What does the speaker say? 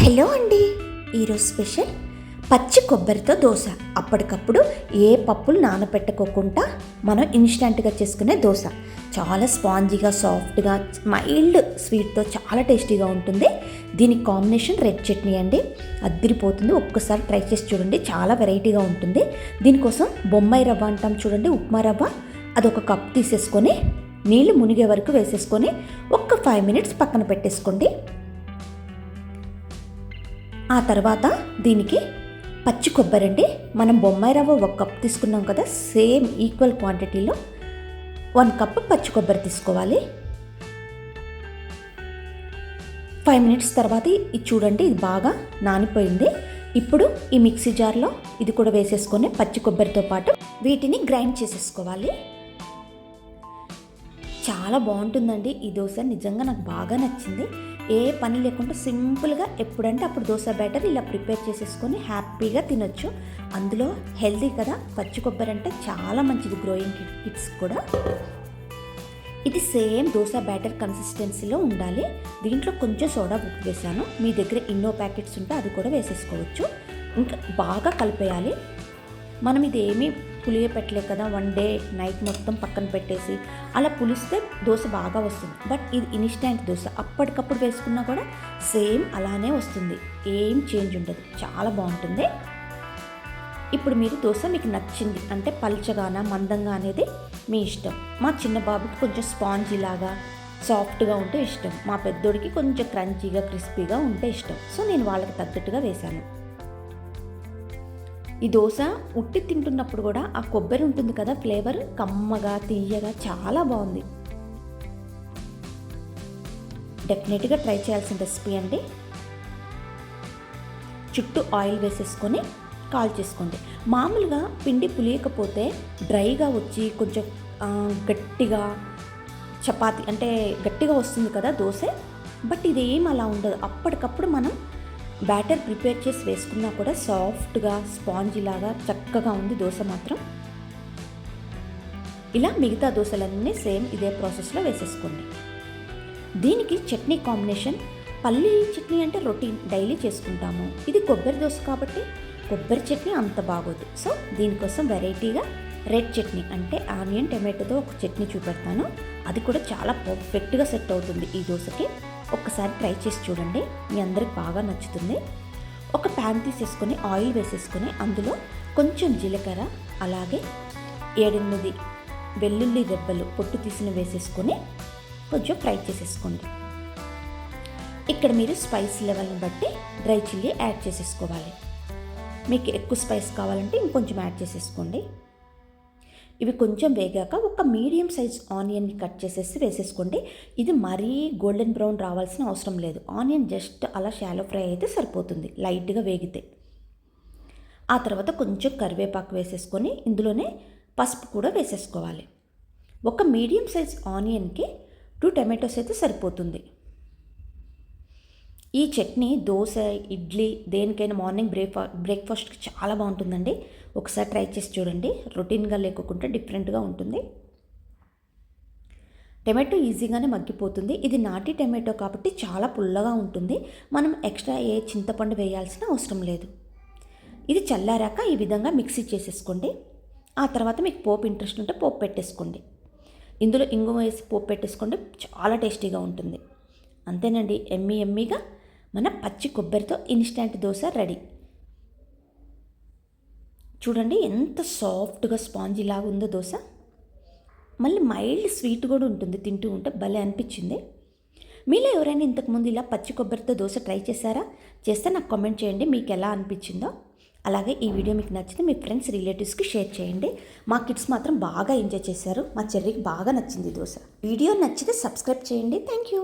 Hello అండి. ఈరోజు special పచ్చి కొబ్బరితో దోశ. అప్పటికప్పుడు ఏ పప్పులు నానబెట్టుకోకుండా మనం ఇన్స్టెంట్గా చేసుకునే దోశ. చాలా స్పాంజీగా సాఫ్ట్గా మైల్డ్ స్వీట్తో చాలా టేస్టీగా ఉంటుంది. దీనికి కాంబినేషన్ రెడ్ చట్నీ అండి. అద్దరిపోతుంది. ఒక్కసారి ట్రై చేసి చూడండి. చాలా వెరైటీగా ఉంటుంది. దీనికోసం బొమ్మాయి రవ్వ అంటాం చూడండి ఉప్మా రవ్వ. అదొక కప్ తీసేసుకొని నీళ్ళు మునిగే వరకు వేసేసుకొని ఒక్క ఫైవ్ మినిట్స్ పక్కన పెట్టేసుకోండి. ఆ తర్వాత దీనికి పచ్చి కొబ్బరి అండి. మనం బొమ్మాయి రవ్వ ఒక కప్ తీసుకున్నాం కదా సేమ్ ఈక్వల్ క్వాంటిటీలో వన్ కప్ పచ్చి కొబ్బరి తీసుకోవాలి. ఫైవ్ మినిట్స్ తర్వాత ఇది చూడండి ఇది బాగా నానిపోయింది. ఇప్పుడు ఈ మిక్సీ జార్లో ఇది కూడా వేసేసుకొని పచ్చి కొబ్బరితో పాటు వీటిని గ్రైండ్ చేసేసుకోవాలి. చాలా బాగుంటుందండి ఈ దోశ నిజంగా నాకు బాగా నచ్చింది. ఏ పని లేకుండా సింపుల్గా ఎప్పుడంటే అప్పుడు దోశ బ్యాటర్ ఇలా ప్రిపేర్ చేసేసుకొని హ్యాపీగా తినొచ్చు. అందులో హెల్దీ కదా పచ్చి కొబ్బరి అంటే చాలా మంచిది గ్రోయింగ్ కిడ్స్ కూడా. ఇది సేమ్ దోశ బ్యాటర్ కన్సిస్టెన్సీలో ఉండాలి. దీంట్లో కొంచెం సోడా ఉప్పు వేసాను. మీ దగ్గర ఇన్నో ప్యాకెట్స్ ఉంటే అది కూడా వేసేసుకోవచ్చు. ఇంకా బాగా కలిపేయాలి. మనం ఇది ఏమీ పులియపెట్టలే కదా వన్ డే నైట్ మొత్తం పక్కన పెట్టేసి అలా పులిస్తే దోశ బాగా వస్తుంది. బట్ ఇది ఇన్స్టెంట్ దోశ. అప్పటికప్పుడు వేసుకున్నా కూడా సేమ్ అలానే వస్తుంది. ఏం చేంజ్ ఉండదు. చాలా బాగుంటుంది. ఇప్పుడు మీరు దోశ మీకు నచ్చింది అంటే పల్చగానా మందంగా అనేది మీ ఇష్టం. మా చిన్న బాబుకి కొంచెం స్పాంజీ లాగా సాఫ్ట్గా ఉంటే ఇష్టం. మా పెద్దోడికి కొంచెం క్రంచీగా క్రిస్పీగా ఉంటే ఇష్టం. సో నేను వాళ్ళకి తగ్గట్టుగా వేశాను. ఈ దోశ ఉట్టి తింటున్నప్పుడు కూడా ఆ కొబ్బరి ఉంటుంది కదా ఫ్లేవర్ కమ్మగా తీయగా చాలా బాగుంది. డెఫినెట్గా ట్రై చేయాల్సిన రెసిపీ అండి. చుట్టూ ఆయిల్ వేసేసుకొని కాల్ చేసుకోండి. మామూలుగా పిండి పులియకపోతే డ్రైగా వచ్చి కొంచెం గట్టిగా చపాతి అంటే గట్టిగా వస్తుంది కదా దోశ. బట్ ఇదేం అలా ఉండదు. అప్పటికప్పుడు మనం బ్యాటర్ ప్రిపేర్ చేసి వేసుకున్నా కూడా సాఫ్ట్గా స్పాంజీ లాగా చక్కగా ఉంది దోశ మాత్రం. ఇలా మిగతా దోశలన్నీ సేమ్ ఇదే ప్రాసెస్లో వేసేసుకోండి. దీనికి చట్నీ కాంబినేషన్ పల్లి చట్నీ అంటే రొటీన్ డైలీ చేసుకుంటాము. ఇది కొబ్బరి దోశ కాబట్టి కొబ్బరి చట్నీ అంత బాగోదు. సో దీనికోసం వెరైటీగా రెడ్ చట్నీ అంటే ఆనియన్ టమాటోతో ఒక చట్నీ చూపెడతాను. అది కూడా చాలా పర్ఫెక్ట్గా సెట్ అవుతుంది ఈ దోశకి. ఒక్కసారి ట్రై చేసి చూడండి. మీ అందరికి బాగా నచ్చుతుంది. ఒక ప్యాన్ తీసేసుకొని ఆయిల్ వేసేసుకొని అందులో కొంచెం జీలకర్ర అలాగే ఏడెనిమిది వెల్లుల్లి రెబ్బలు పొట్టు తీసిన వేసేసుకొని కొంచెం ఫ్రై చేసేసుకోండి. ఇక్కడ మీరు స్పైస్ లెవెల్ని బట్టి డ్రై చిల్లీ యాడ్ చేసేసుకోవాలి. మీకు ఎక్కువ స్పైస్ కావాలంటే ఇంకొంచెం యాడ్ చేసేసుకోండి. ఇవి కొంచెం వేగాక ఒక మీడియం సైజ్ ఆనియన్ని కట్ చేసేసి వేసేసుకోండి. ఇది మరీ గోల్డెన్ బ్రౌన్ రావాల్సిన అవసరం లేదు. ఆనియన్ జస్ట్ అలా షాలో ఫ్రై అయితే సరిపోతుంది లైట్గా వేగితే. ఆ తర్వాత కొంచెం కరివేపాకు వేసేసుకొని ఇందులోనే పసుపు కూడా వేసేసుకోవాలి. ఒక మీడియం సైజ్ ఆనియన్కి టూ టమాటోస్ అయితే సరిపోతుంది. ఈ చట్నీ దోశ ఇడ్లీ దేనికైనా మార్నింగ్ బ్రేక్ఫా బ్రేక్ఫాస్ట్కి చాలా బాగుంటుందండి. ఒకసారి ట్రై చేసి చూడండి. రొటీన్గా లేకుండా డిఫరెంట్గా ఉంటుంది. టమాటో ఈజీగానే మగ్గిపోతుంది. ఇది నాటి టమాటో కాబట్టి చాలా పుల్లగా ఉంటుంది. మనం ఎక్స్ట్రా ఏ చింతపండు వేయాల్సిన అవసరం లేదు. ఇది చల్లారాక ఈ విధంగా మిక్సీ చేసేసుకోండి. ఆ తర్వాత మీకు పోపు ఇంట్రెస్ట్ ఉంటే పోపు పెట్టేసుకోండి. ఇందులో ఇంగువ వేసి పోపు పెట్టేసుకోండి. చాలా టేస్టీగా ఉంటుంది. అంతేనండి. ఎమ్మీ ఎమ్మీగా మన పచ్చి కొబ్బరితో ఇన్స్టెంట్ దోశ రెడీ. చూడండి ఎంత సాఫ్ట్గా స్పాంజీ లాగా ఉందో దోశ. మళ్ళీ మైల్డ్ స్వీట్ కూడా ఉంటుంది తింటూ ఉంటే భలే అనిపించింది. మీలో ఎవరైనా ఇంతకుముందు ఇలా పచ్చి కొబ్బరితో దోశ ట్రై చేశారా? చేస్తే నాకు కామెంట్ చేయండి మీకు ఎలా అనిపించిందో. అలాగే ఈ వీడియో మీకు నచ్చితే మీ ఫ్రెండ్స్ రిలేటివ్స్కి షేర్ చేయండి. మా కిడ్స్ మాత్రం బాగా ఎంజాయ్ చేశారు. మా చెర్రీకి బాగా నచ్చింది దోశ. వీడియో నచ్చితే సబ్స్క్రైబ్ చేయండి. Thank you